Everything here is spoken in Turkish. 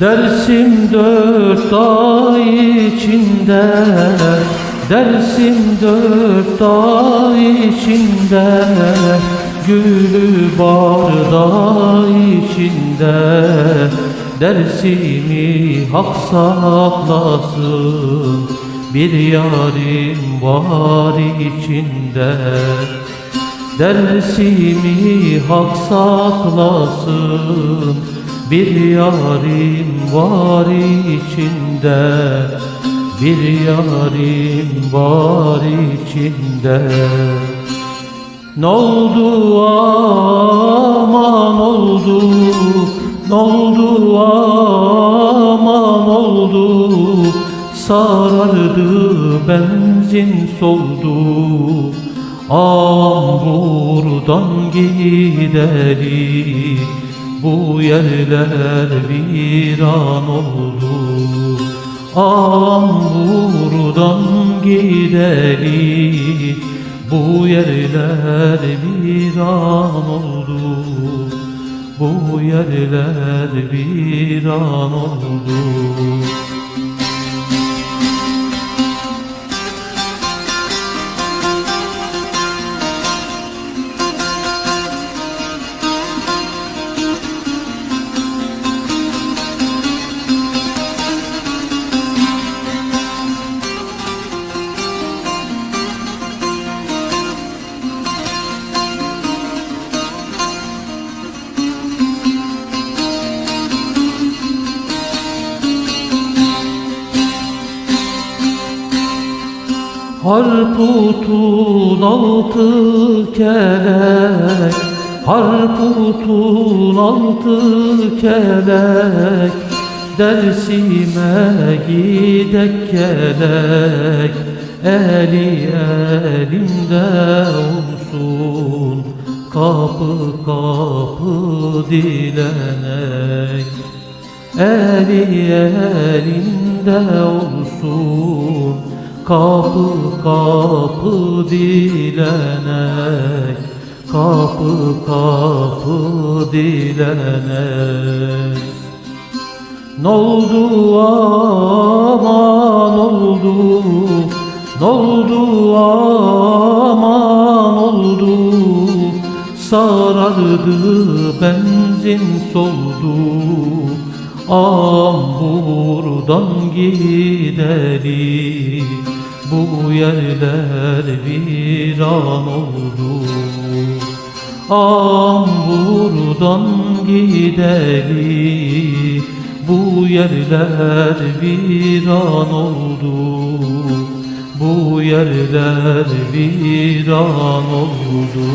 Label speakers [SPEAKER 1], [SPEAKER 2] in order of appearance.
[SPEAKER 1] Dersim dört ay içinde Dersim dört ay içinde Gülü barda içinde. Dersimi hak saklasın Bir yarim var içinde. Dersimi hak saklasın Bir yarim var içinde Bir yarim var içinde. Ne oldu aman oldu Ne oldu aman oldu. Sarardı benzin soldu Ağam buradan gidelim Bu yerler viran oldu. Ağam buradan gidelim. Bu yerler viran oldu. Bu yerler viran oldu Harputun altı kelek Harputun altı kelek Dersime gidek kelek Eli elimde olsun Kapı kapı dilenek. Eli elinde olsun Kapı kapı dilenek Kapı kapı dilenek Ne oldu aman oldu? Ne oldu aman oldu? Sarardı benzin soldu. Am buradan gidelim Bu yerler viran oldu. Am buradan gidelim. Bu yerler viran oldu. Bu yerler viran oldu